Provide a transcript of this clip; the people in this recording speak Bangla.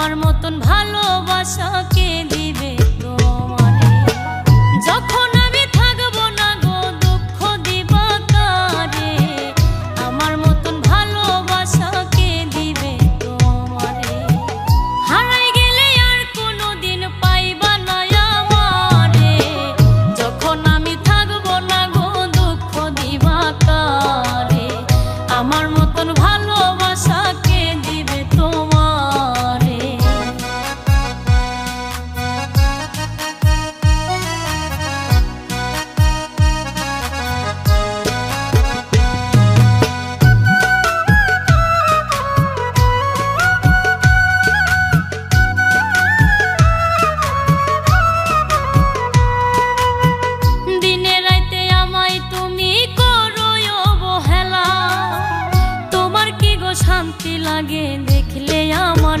আমার মতন ভালোবাসা কে দিবে তোমারে যখন আমি দুঃখ দিবা আমার মতন দিবে তোমারে হারাই গেলে পাইবা আমারে। যখন আমি দুঃখ দিবা আমার মতন ভালোবাসা লাগে দেখলে আমার